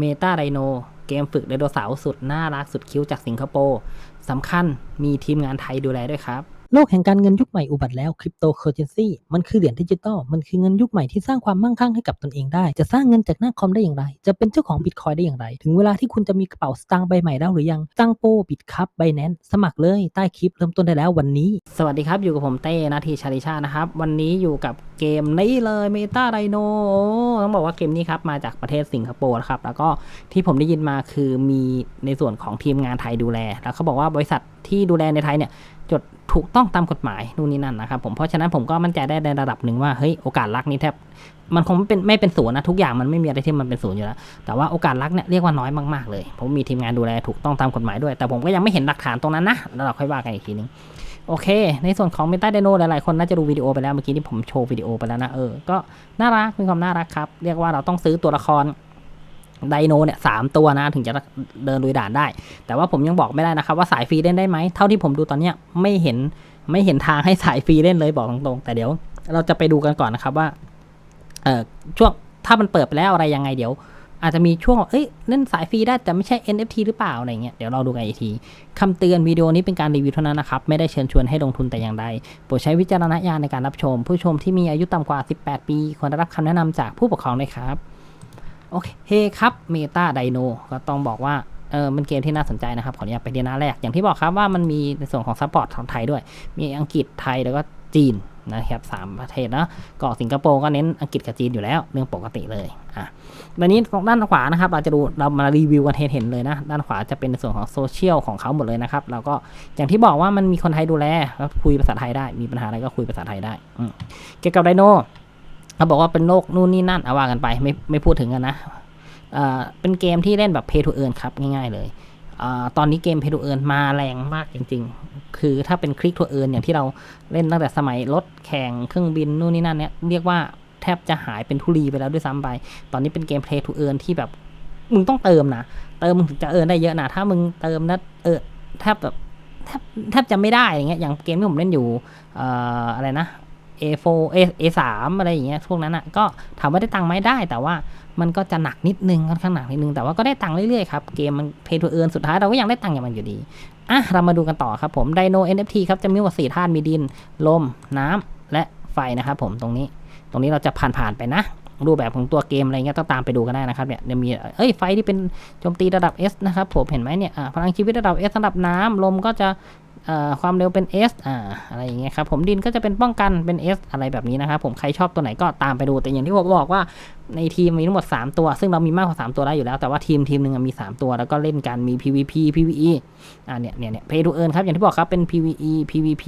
เมตาไดโน เกมฝึกไดโนเสาร์สุดน่ารักสุดคิ้วจากสิงคโปร์สำคัญมีทีมงานไทยดูแลด้วยครับ โลกแห่งการเงินยุคใหม่อุบัติแล้วคริปโตเคอเรนซีมันคือเหรียญดิจิตอลมันคือเงินยุคใหม่ที่สร้างความมั่งคั่งให้กับตนเองได้ จะสร้างเงินจากหน้าคอมได้อย่างไร จะเป็นเจ้าของบิตคอยได้อย่างไร ถึงเวลาที่คุณจะมีกระเป๋าสตางค์ใบใหม่แล้วหรือยังตั้งโปบิตคัพไบแนนสมัครเลยใต้คลิปเริ่มต้นได้แล้ววันนี้ สวัสดีครับอยู่กับผมเต้นาทีชาลิชานะครับวันนี้อยู่กับเกมนี้เลยเมตาไดโนต้องบอกว่าเกมนี้ครับมาจากประเทศสิงคโปร์นะครับแล้วก็ที่ผมได้ยินมาคือมีในส่วนของทีมงานไทยดูแล แล้วเขาบอกว่าบริษัทที่ดูแลในไทยเนี่ยจดถูกต้องตามกฎหมายนู่นนี่นั่นนะครับผมเพราะฉะนั้นผมก็มั่นใจได้ในระดับหนึ่งว่าเฮ้ยโอกาสลักนี่แทบมันคงไม่เป็นไม่เป็นศูนย์นะทุกอย่างมันไม่มีอะไรที่มันเป็นศูนย์อยู่แล้วแต่ว่าโอกาสลักเนี่ยเรียกว่าน้อยมากๆเลยผมมีทีมงานดูแลถูกต้องตามกฎหมายด้วย แต่ผมก็ยังไม่เห็นหลักฐานตรงนั้นนะแล้วเราค่อยว่ากันอีกทีนึงโอเค ในส่วนของเมตาไดโนหลายๆ คนน่าจะดูวิดีโอไปแล้วเมื่อกี้ที่ผมโชว์วิดีโอไปแล้วนะเออก็น่ารักมีความน่ารักครับ เรียกว่าเราต้องซื้อตัวละคร ไดโนเนี่ยสามตัวนะ ถึงจะเดินลุยด่านได้ แต่ว่าผมยังบอกไม่ได้นะครับว่าสายฟรีเล่นได้ไหม เท่าที่ผมดูตอนเนี้ยไม่เห็นไม่เห็นทางให้สายฟรีเล่นเลยบอกตรงๆ แต่เดี๋ยวเราจะไปดูกันก่อนนะครับว่าเออช่วงถ้ามันเปิดไปแล้วอะไรยังไงเดี๋ยว อาจจะมีช่วงเอ้ยเล่นสายฟรีได้แต่ไม่ใช่ NFT หรือเปล่าอะไรเงี้ยเดี๋ยวเราดูกันอีกทีคำเตือนวิดีโอนี้เป็นการรีวิวเท่านั้นนะครับ ไม่ได้เชิญชวนให้ลงทุนแต่อย่างใดโปรดใช้วิจารณญาณในการรับชม ผู้ชมที่มีอายุต่ำกว่า 18 ปีควรได้รับคำแนะนำจากผู้ปกครองด้วยครับ โอเคเฮครับเมตาไดโนก็ต้องบอกว่าเออมันเกมที่น่าสนใจนะครับ ขออนุญาตไปที่หน้าแรก อย่างที่บอกครับว่ามันมีในส่วนของซัพพอร์ตของไทยด้วย มีอังกฤษไทยแล้วก็จีนนะครับสามประเทศนะก็สิงคโปร์ก็เน้นอังกฤษกับจีนอยู่แล้ว เรื่องปกติเลยอะวันนี้ตรงด้านขวานะครับ เราจะดูเรามารีวิวกันเห็นเลยนะ ด้านขวาจะเป็นในส่วนของโซเชียลของเขาหมดเลยนะครับเราก็อย่างที่บอกว่ามันมีคนไทยดูแลก็คุยภาษาไทยได้ มีปัญหาอะไรก็คุยภาษาไทยได้อืเกี่ยวกับไดโน เขาบอกว่าเป็นโรคนู่นนี่นั่นเอาว่ากันไปไม่ไม่พูดถึงกันนะเป็นเกมที่เล่นแบบ pay to earn ครับง่ายๆเลยอตอนนี้เกม pay to earn มาแรงมากจริง ๆ คือถ้าเป็นคลิก to earn อย่างที่เราเล่นตั้งแต่สมัยรถแข่งเครื่องบินนู่นนี่นั่นเนี่ยเรียกว่าแทบจะหายเป็นทุลีไปแล้วด้วยซ้ำไป ตอนนี้เป็นเกม play to earn ที่แบบมึงต้องเติมนะ เติมมึงถึงจะเอินได้เยอะนะ ถ้ามึงเติมนะเออแทบแบบแทบแทบจะไม่ได้อย่างเงี้ย อย่างเกมที่ผมเล่นอยู่อออะไรนะ A4 A A3 อะไรอย่างเงี้ยพวกนั้นอะก็ถามว่าได้ตังค์ไหมได้ แต่ว่ามันก็จะหนักนิดนึงค่อนข้างหนักนิดนึงแต่ว่าก็ได้ตังค์เรื่อยๆครับเกมมันเพย์ทูเอิร์นสุดท้ายเราก็ยังได้ตังค์อย่างมันอยู่ดีอะเรามาดูกันต่อครับผมไดโน NFT ครับจะมีว่าสี่ธาตุมีดิน ลม น้ำและไฟนะครับผมตรงนี้ ตรงนี้เราจะผ่านๆไปนะ รูปแบบของตัวเกมอะไรเงี้ยต้องตามไปดูกันได้นะครับเนี่ยจะมีเอ้ยไฟที่เป็นโจมตีระดับ S นะครับผมเห็นไหมเนี่ยพลังชีวิตระดับ S ระดับน้ำลมก็จะเอ่อความเร็วเป็น S อ่าอะไรอย่างเงี้ยครับผมดินก็จะเป็นป้องกันเป็น S อะไรแบบนี้นะครับผมใครชอบตัวไหนก็ตามไปดู แต่อย่างที่ผมบอกว่าในทีมมีทั้งหมด 3 ตัว ซึ่งเรามีมากกว่า 3 ตัวได้อยู่แล้ว แต่ว่าทีมทีมหนึ่งมี 3 ตัวแล้วก็เล่นกันมี PVP PVE อ่าเนี่ยเนี่ยเนี่ย Pay to Earn ครับอย่างที่บอกครับเป็น PVE PVP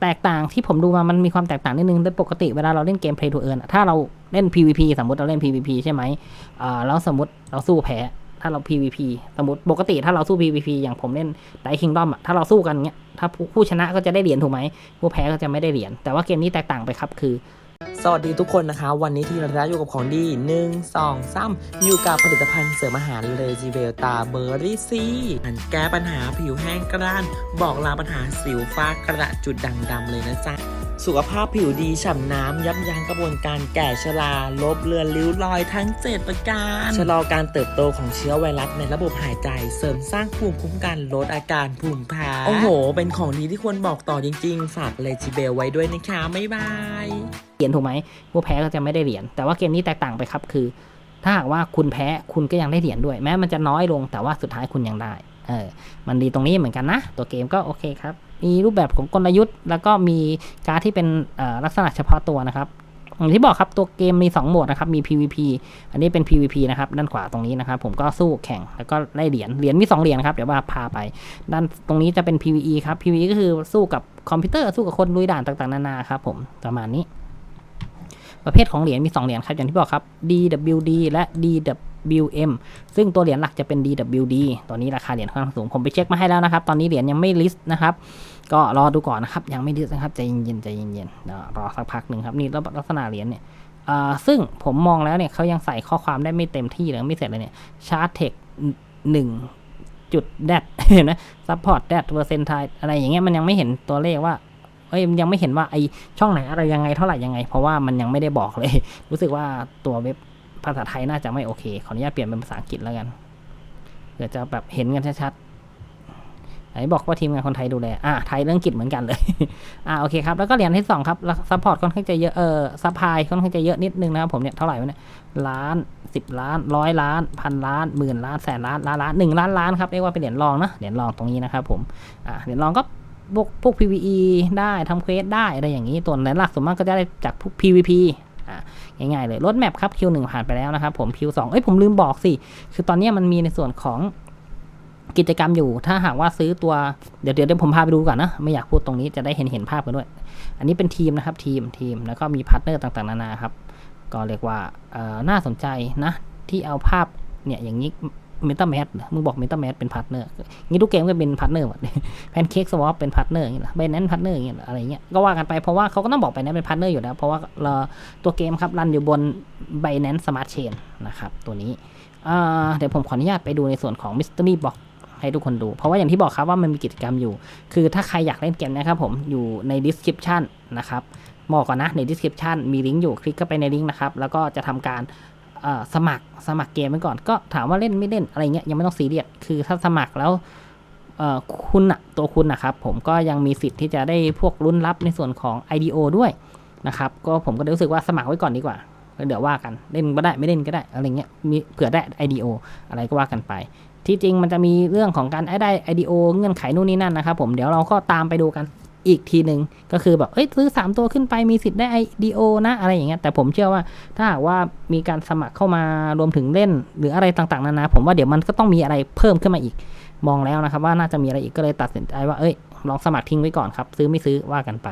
แตกต่างที่ผมดูมามันมีความแตกต่างนิดนึงโดยปกติเวลาเราเล่นเกม Play to Earn อะถ้าเราเล่น PVP สมมติเราเล่น PVP ใช่ไหมแล้วสมมติเราสู้แพ้ถ้าเรา PVP สมมติปกติถ้าเราสู้ PVP อย่างผมเล่นไดคิงดอมอะถ้าเราสู้กันเงี้ยถ้าผู้ชนะก็จะได้เหรียญถูกไหมผู้แพ้ก็จะไม่ได้เหรียญแต่ว่าเกมนี้แตกต่างไปครับคือ สวัสดีทุกคนนะคะ วันนี้ที่เราอยู่กับของดี 1 2 3 อยู่กับผลิตภัณฑ์เสริมอาหารเลจิเวลตาเบอร์รี่ซีมันแก้ปัญหาผิวแห้งกร้าน บอกลาปัญหาสิวฟ้ากระจุดด่างดำเลยนะจ๊ะ สุขภาพผิวดีฉ่ำน้ำ ยับยั้งกระบวนการแก่ชราลบเลือนริ้วรอยทั้ง 7 ประการชะลอการเติบโตของเชื้อไวรัสในระบบหายใจ เสริมสร้างภูมิคุ้มกันลดอาการภูมิแพ้โอ้โห เป็นของดีที่ควรบอกต่อจริง ๆ ฝากเลจิเบลไว้ด้วยนะคะบ๊ายบายเหรียญถูกไหมผู้แพ้ก็จะไม่ได้เหรียญแต่ว่าเกมนี้แตกต่างไปครับคือ ถ้าหากว่าคุณแพ้คุณก็ยังได้เหรียญด้วย แม้มันจะน้อยลงแต่ว่าสุดท้ายคุณยังได้เออมันดีตรงนี้เหมือนกันนะ ตัวเกมก็โอเคครับ มีรูปแบบของกลยุทธ์ แล้วก็มีการดที่เป็นลักษณะเฉพาะตัวนะครับอย่างที่บอกครับตัวเกมมี 2 โหมดนะครับ มี PVP อันนี้เป็น PVP นะครับ ด้านขวาตรงนี้นะครับ ผมก็สู้แข่งแล้วก็ได้เหรียญ เหรียญมี 2 เหรียญครับ เดี๋ยวว่าพาไป ด้านตรงนี้จะเป็น PVE ครับ PVE ก็คือสู้กับคอมพิวเตอร์ สู้กับคนลุยด่านต่างๆ นานาครับผม ประมาณนี้ ประเภทของเหรียญมี 2 เหรียญครับ อย่างที่บอกครับ DWD และ dw DWM ซึ่งตัวเหรียญหลักจะเป็น DWD ตอนนี้ราคาเหรียญค่อนข้างสูง ผมไปเช็คมาให้แล้วนะครับ ตอนนี้เหรียญยังไม่ลิสต์นะครับ ก็รอดูก่อนนะครับ ยังไม่ลิสต์นะครับ ใจเย็นๆ ใจเย็นๆเดี๋ยวรอสักพักหนึ่งครับ นี่ลักษณะเหรียญเนี่ยซึ่งผมมองแล้วเนี่ยเขายังใส่ข้อความได้ไม่เต็มที่เลยไม่เสร็จเลยเนี่ยชาร์ตเทคหนึ่งจุดแดดเห็นไหมซัพพอร์ตแดดเปอร์เซนต์ไทอะไรอย่างเงี้ยมันยังไม่เห็นตัวเลขว่าเอ้ยยังไม่เห็นว่าไอช่องไหนอะไรยังไงเท่าไหร่ยังไง เพราะว่ามันยังไม่ได้บอกเลย รู้สึกว่าตัวเว็บ ภาษาไทยน่าจะไม่โอเค ขออนุญาตเปลี่ยนเป็นภาษาอังกฤษแล้วกันเดี๋ยวจะแบบเห็นกันชัดๆไหนบอกว่าทีมงานคนไทยดูแล อะไทยเรื่องอังกฤษเหมือนกันเลย อะโอเคครับ แล้วก็เหรียญที่สองครับซัพพอร์ตค่อนข้างจะเยอะ เออซัพพลายค่อนข้างจะเยอะนิดนึงนะครับผมเนี่ยเท่าไหร่วะเนี่ย ล้านสิบล้านร้อยล้านพันล้านหมื่นล้านแสนล้านล้านล้านหนึ่งล้านล้านครับเรียกว่าเป็นเหรียญรองนะ เหรียญรองตรงนี้นะครับผม อ่าเหรียญรองก็พวกพวก PVE ได้ทำเควสได้อะไรอย่างนี้ ตัวเหรียญหลักส่วนมากก็จะได้จากพวก PVP ง่ายๆเลยรถแมพครับ Q1 ผ่านไปแล้วนะครับผม Q2 เอ้ยผมลืมบอกสิ คือตอนนี้มันมีในส่วนของกิจกรรมอยู่ ถ้าหากว่าซื้อตัวเดี๋ยวเดี๋ยวเดี๋ยวผมพาไปดูก่อนนะ ไม่อยากพูดตรงนี้จะได้เห็นเห็นภาพกันด้วย อันนี้เป็นทีมนะครับทีมทีมแล้วก็มีพาร์ทเนอร์ต่างๆนานาครับ ก็เรียกว่าน่าสนใจนะที่เอาภาพเนี่ยอย่างนี้ เมตาแมสมึงบอกเมตาแมสเป็นพาร์ทเนอร์งี้ทุกเกมก็เป็นพาร์ทเนอร์หมดแพนเค้กสวอปเป็นพาร์ทเนอร์อย่างนี้ยไบแนนพาร์ทเนอร์อย่างเงี้ยอะไรเงี้ยก็ว่ากันไปเพราะว่าเขาก็ต้องบอกไปนั้นเป็นพาร์ทเนอร์อยู่แล้วเพราะว่าเราตัวเกมครับรันอยู่บน b i n a n c e Smart Chain นะครับตัวนี้เดี๋ยวผมขออนุญาตไปดูในส่วนของ Mystery Box ให้ทุกคนดู เพราะว่าอย่างที่บอกครับว่ามันมีกิจกรรมอยู่ คือถ้าใครอยากเล่นเกมนะครับผมอยู่ใน description นะครับบอกก่อนนะใน description มีลิงก์อยู่คลิกเข้าไปในลิงก์นะครับแล้วก็จะทำการ สมัครสมัครเกมไว้ก่อนก็ถามว่าเล่นไม่เล่นอะไรเงี้ยยังไม่ต้องซีเรียสคือถ้าสมัครแล้วคุณอะตัวคุณนะครับ ผมก็ยังมีสิทธิ์ที่จะได้พวกรุ่นรับในส่วนของ IDO ด้วยนะครับ ก็ผมก็รู้สึกว่าสมัครไว้ก่อนดีกว่าเดี๋ยวว่ากันเล่นก็ได้ไม่เล่นก็ได้อะไรเงี้ยมีเผื่อได้ IDO อะไรก็ว่ากันไป ที่จริงมันจะมีเรื่องของการได้ IDO เงื่อนไขนู่นนี่นั่นนะครับ ผมเดี๋ยวเราก็ตามไปดูกัน อีกทีหนึ่งก็คือแบบเอ้ยซื้อ 3 ตัวขึ้นไปมีสิทธิ์ได้ IDO นะอะไรอย่างเงี้ยแต่ผมเชื่อว่าถ้าหากว่ามีการสมัครเข้ามารวมถึงเล่น หรืออะไรต่างๆนานาผมว่าเดี๋ยวมันก็ต้องมีอะไรเพิ่มขึ้นมาอีกมองแล้วนะครับ ว่าน่าจะมีอะไรอีกก็เลยตัดสินใจว่าเอ้ยลองสมัครทิ้งไว้ก่อนครับ ซื้อไม่ซื้อว่ากันไป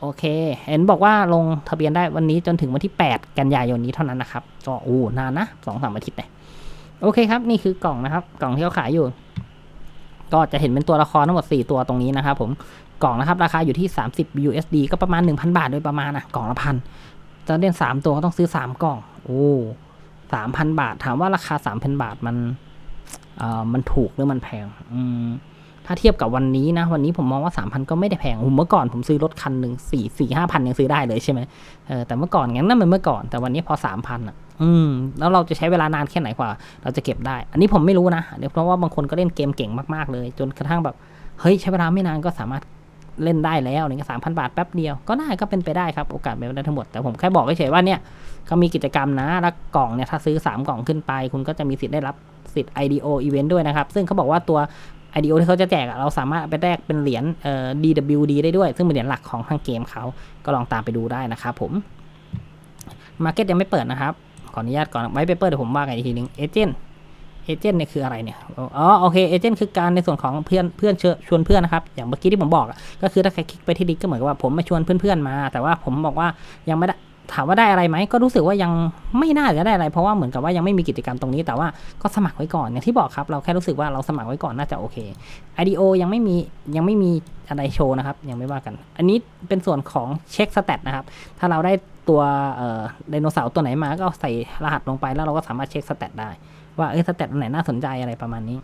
โอเค เห็นบอกว่าลงทะเบียนได้วันนี้จนถึงวันที่ 8 กันยายนนี้เท่านั้นนะครับก็อู้นานนะสองสามอาทิตย์เนี่ยโอเคครับ นี่คือกล่องนะครับ กล่องที่เขาขายอยู่ ก็จะเห็นเป็นตัวละครทั้งหมด 4 ตัวตรงนี้นะครับผม กล่องนะครับ ราคาอยู่ที่ 30 USD ก็ประมาณ 1,000 บาทโดยประมาณนะกล่องละพันจะเล่น3 ตัวก็ต้องซื้อ 3 กล่อง โอ้สามพันบาท ถามว่าราคา 3,000 บาทมันเอ่อมันถูกหรือมันแพง อืมถ้าเทียบกับวันนี้นะ วันนี้ผมมองว่า 3,000 ก็ไม่ได้แพงผมเมื่อก่อนผมซื้อรถคันหนึ่งสี่สี่ห้าพันยังซื้อได้เลยใช่ไหมเออแต่เมื่อก่อนงั้นนั่นมันเมื่อก่อนแต่วันนี้พอ 3,000อะ อืม แล้วเราจะใช้เวลานานแค่ไหนกว่า เราจะเก็บได้ อันนี้ผมไม่รู้นะเดี๋ยวเพราะว่าบางคนก็เล่นเกมเก่งมากๆเลย จนกระทั่งแบบ เฮ้ยใช้เวลาไม่นานก็สามารถ เล่นได้แล้วอะไรเงี้ยสามพันบาทแป๊บเดียวก็ได้ก็เป็นไปได้ครับโอกาสเป็นไปได้ทั้งหมดแต่ผมแค่บอกเฉยๆว่าเนี่ยเขามีกิจกรรมนะแล้วกล่องเนี่ยถ้าซื้อ 3 กล่องขึ้นไป คุณก็จะมีสิทธิ์ได้รับสิทธิ์ IDO event ด้วยนะครับ ซึ่งเขาบอกว่าตัว IDO ที่เขาจะแจกเราสามารถไปแลกเป็นเหรียญ DWD ได้ด้วย ซึ่งเป็นเหรียญหลักของทางเกมเขาก็ลองตามไปดูได้นะครับผม Market ยังไม่เปิดนะครับ ขออนุญาตก่อนไว้เปเปอร์เดี๋ยวผมว่ากันอีกทีนึงเอเจนต์ เอเจนต์เนี่ยคืออะไรเนี่ย อ๋อ โอเค เอเจนต์คือการในส่วนของเพื่อนเพื่อนเชิญชวนเพื่อนนะครับ อย่างเมื่อกี้ที่ผมบอกอะก็คือถ้าใครคลิกไปที่ลิงก์ก็เหมือนกับว่าผมมาชวนเพื่อนๆมา แต่ว่าผมบอกว่ายังไม่ได้ถามว่าได้อะไรไหมก็รู้สึกว่ายังไม่น่าจะได้อะไร เพราะว่าเหมือนกับว่ายังไม่มีกิจกรรมตรงนี้ แต่ว่าก็สมัครไว้ก่อนอย่างที่บอกครับ เราแค่รู้สึกว่าเราสมัครไว้ก่อนน่าจะโอเค IDO ยังไม่มียังไม่มีอะไรโชว์นะครับ ยังไม่ว่ากัน อันนี้เป็นส่วนของเช็คสเตตนะครับ ถ้าเราได้ตัวไดโนเสาร์ตัวไหนมาก็ใส่รหัสลงไปแล้วเราก็สามารถเช็คสเตตได้ ว่าเอ้ยสเตตอันไหนน่าสนใจอะไรประมาณนี้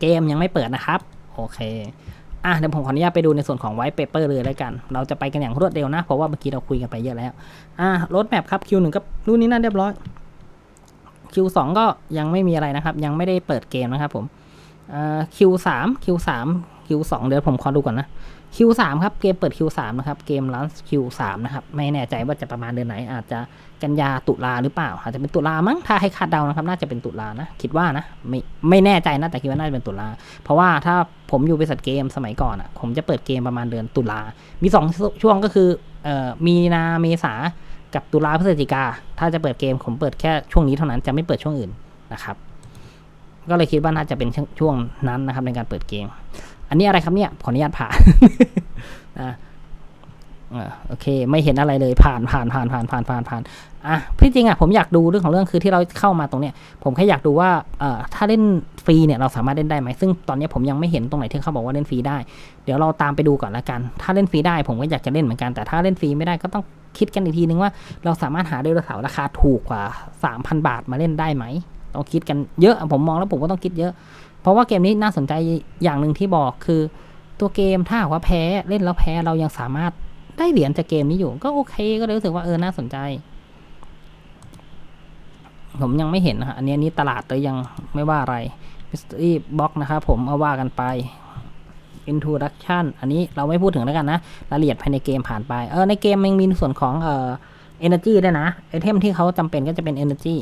เกมยังไม่เปิดนะครับ โอเคอะเดี๋ยวผมขออนุญาตไปดูในส่วนของไวท์เปเปอร์เลยแล้วกัน เราจะไปกันอย่างรวดเร็วนะ เพราะว่าเมื่อกี้เราคุยกันไปเยอะแล้ว อะรถแมพครับ Q1 ก็นู่นนี่นั่นเรียบร้อย Q2 ก็ยังไม่มีอะไรนะครับ ยังไม่ได้เปิดเกมนะครับผมอ่า Q3 Q3 Q2 เดี๋ยวผมขอดูก่อนนะ Q3 ครับ เกมเปิด Q3 นะครับ เกมลัน Q3 นะครับ ไม่แน่ใจว่าจะประมาณเดือนไหน อาจจะกันยาตุลาหรือเปล่า อาจจะเป็นตุลามั้ง ถ้าให้คาดเดานะครับ น่าจะเป็นตุลานะ คิดว่านะ ไม่ ไม่แน่ใจนะ แต่คิดว่าน่าจะเป็นตุลา เพราะว่าถ้าผมอยู่บริษัทเกมสมัยก่อนอะ ผมจะเปิดเกมประมาณเดือนตุลา มีสองช่วงก็คือ เอ่อ มีนา เมษา กับตุลาพฤศจิกา ถ้าจะเปิดเกมผมเปิดแค่ช่วงนี้เท่านั้น จะไม่เปิดช่วงอื่นนะครับ ก็เลยคิดว่าน่าจะเป็นช่วงนั้นนะครับในการเปิดเกม อันนี้อะไรครับเนี่ย ขออนุญาตผ่านอะอะโอเค ไม่เห็นอะไรเลยผ่านผ่านผ่านผ่านผ่านผ่านผ่านอะพี่จริงอะผมอยากดูเรื่องของเรื่องคือที่เราเข้ามาตรงเนี้ยผมแค่อยากดูว่าเอ่อถ้าเล่นฟรีเนี่ยเราสามารถเล่นได้ไหมซึ่งตอนเนี้ยผมยังไม่เห็นตรงไหนที่เขาบอกว่าเล่นฟรีได้ เดี๋ยวเราตามไปดูก่อนละกัน ถ้าเล่นฟรีได้ผมก็อยากจะเล่นเหมือนกันแต่ถ้าเล่นฟรีไม่ได้ก็ต้องคิดกันอีกทีนึงว่าเราสามารถหาไดโนเสาร์ราคาถูกกว่า 3,000 บาทมาเล่นได้ไหมต้องคิดกันเยอะผมมองแล้วผมก็ต้องคิดเยอะ เพราะว่าเกมนี้น่าสนใจอย่างหนึ่งที่บอกคือ ตัวเกมถ้าหากว่าแพ้เล่นแล้วแพ้เรายังสามารถได้เหรียญจากเกมนี้อยู่ ก็โอเคก็เลยรู้สึกว่าเออน่าสนใจ ผมยังไม่เห็นนะฮะอันนี้นี้ตลาดเลยยังไม่ว่าอะไร Mystery Box นะครับผมเอาว่ากันไป Introduction อันนี้เราไม่พูดถึงแล้วกันนะรายละเอียดภายในเกมผ่านไปเออในเกมมันมีส่วนของเอ่อ Energy ด้วยนะไอเทมที่เขาจำเป็นก็จะเป็น Energy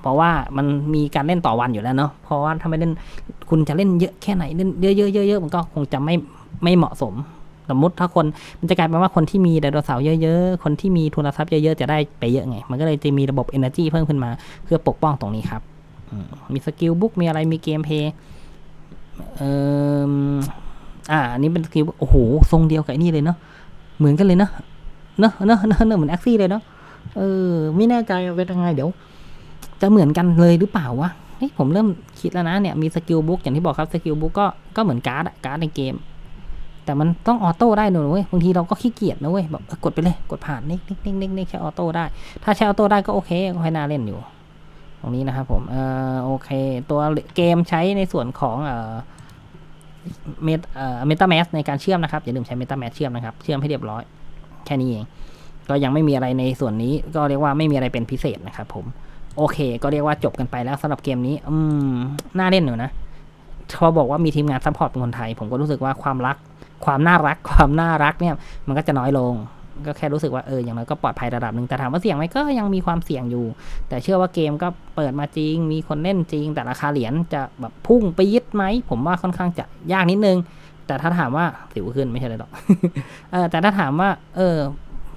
เพราะว่ามันมีการเล่นต่อวันอยู่แล้วเนาะเพราะว่าถ้าไม่เล่นคุณจะเล่นเยอะแค่ไหนเล่นเยอะๆเยอะๆมันก็คงจะไม่ไม่เหมาะสมสมมติถ้าคนมันจะกลายเป็นว่าคนที่มีไดโนเสาร์เยอะๆ คนที่มีทุนทรัพย์เยอะๆ จะได้ไปเยอะไง มันก็เลยจะมีระบบ Energy เพิ่มขึ้นมา เพื่อปกป้องตรงนี้ครับ มีสกิลบุ๊กมีอะไรมีเกมเพย์เอ่ออ่าอันนี้เป็นสกิลโอ้โห ทรงเดียวกับนี่เลยเนาะเหมือนกันเลยเนาะเนาะเนาะเนาะเนาะเหมือนแอคซี่เลยเนาะเออ ไม่แน่ใจเป็นยังไงเดี๋ยว จะเหมือนกันเลยหรือเปล่าวะเฮ้ยผมเริ่มคิดแล้วนะเนี่ยมีสกิลบุ๊กอย่างที่บอกครับสกิลบุ๊กก็ก็เหมือนการ์ดอะการ์ดในเกม แต่มันต้องออโต้ได้หนูเว้ยบางทีเราก็ขี้เกียจนะเว้ยแบบกดไปเลยกดผ่านนิกนิกนิกนิกนิกใช้ออโต้ได้ ถ้าใช้ออโต้ได้ก็โอเคก็ให้น่าเล่นอยู่ ตรงนี้นะครับผมเออโอเค ตัวเกมใช้ในส่วนของเอ่อเมตเอ่อเมตาแมสในการเชื่อมนะครับ อย่าลืมใช้เมตาแมสเชื่อมนะครับ เชื่อมให้เรียบร้อย แค่นี้เอง ก็ยังไม่มีอะไรในส่วนนี้ ก็เรียกว่าไม่มีอะไรเป็นพิเศษนะครับผม โอเค ก็เรียกว่าจบกันไปแล้วสำหรับเกมนี้ อืม น่าเล่นอยู่นะพอบอกว่ามีทีมงานซัพพอร์ตเป็นคนไทย ผมก็รู้สึกว่าความรัก ความน่ารัก ความน่ารักเนี่ย มันก็จะน้อยลง ก็แค่รู้สึกว่าเอออย่างน้อยก็ปลอดภัยระดับหนึ่งแต่ถามว่าเสี่ยงไหมก็ยังมีความเสี่ยงอยู่ แต่เชื่อว่าเกมก็เปิดมาจริง มีคนเล่นจริง แต่ราคาเหรียญจะแบบพุ่งไปยิดไหม ผมว่าค่อนข้างจะยากนิดนึง แต่ถ้าถามว่าสิวขึ้นไม่ใช่เลยหรอกเออแต่ถ้าถามว่า เออ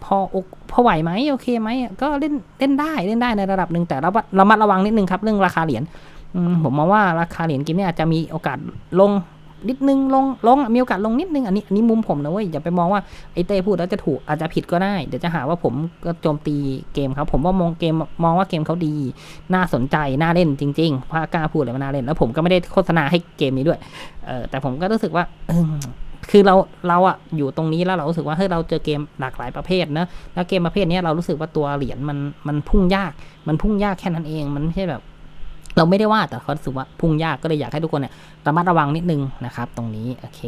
พออกพอไหวไหมโอเคไหมก็เล่นเล่นได้เล่นได้ในระดับหนึ่งแต่เราเรามัดระวังนิดนึงครับเรื่องราคาเหรียญผมมองว่าราคาเหรียญเกมเนี่ยอาจจะมีโอกาสลงนิดนึงลงลงมีโอกาสลงนิดนึงอันนี้อันนี้มุมผมนะเว้ยอย่าไปมองว่าไอเต้พูดแล้วจะถูกอาจจะผิดก็ได้ เดี๋ยวจะหาว่าผมก็โจมตีเกมครับผมว่ามองเกมมองว่าเกมเขาดี น่าสนใจน่าเล่นจริงๆเพราะกล้าพูดเลยว่าน่าเล่นแล้วผมก็ไม่ได้โฆษณาให้เกมนี้ด้วยเออแต่ผมก็รู้สึกว่าอ คือเราเราอะอยู่ตรงนี้แล้วเรารู้สึกว่าเฮ้ยเราเจอเกมหลากหลายประเภทนะแล้วเกมประเภทนี้เรารู้สึกว่าตัวเหรียญมันมันพุ่งยาก มันพุ่งยากแค่นั้นเองมันไม่ใช่แบบ เราไม่ได้ว่าแต่เขาสึกว่าพุ่งยากก็เลยอยากให้ทุกคนเนี่ยระมัดระวังนิดนึงนะครับ ตรงนี้โอเค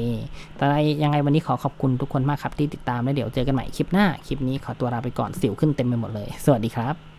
แต่ยังไงวันนี้ขอขอบคุณทุกคนมากครับที่ติดตามแล้วเดี๋ยวเจอกันใหม่คลิปหน้าคลิปนี้ขอตัวลาไปก่อนสิวขึ้นเต็มไปหมดเลย สวัสดีครับ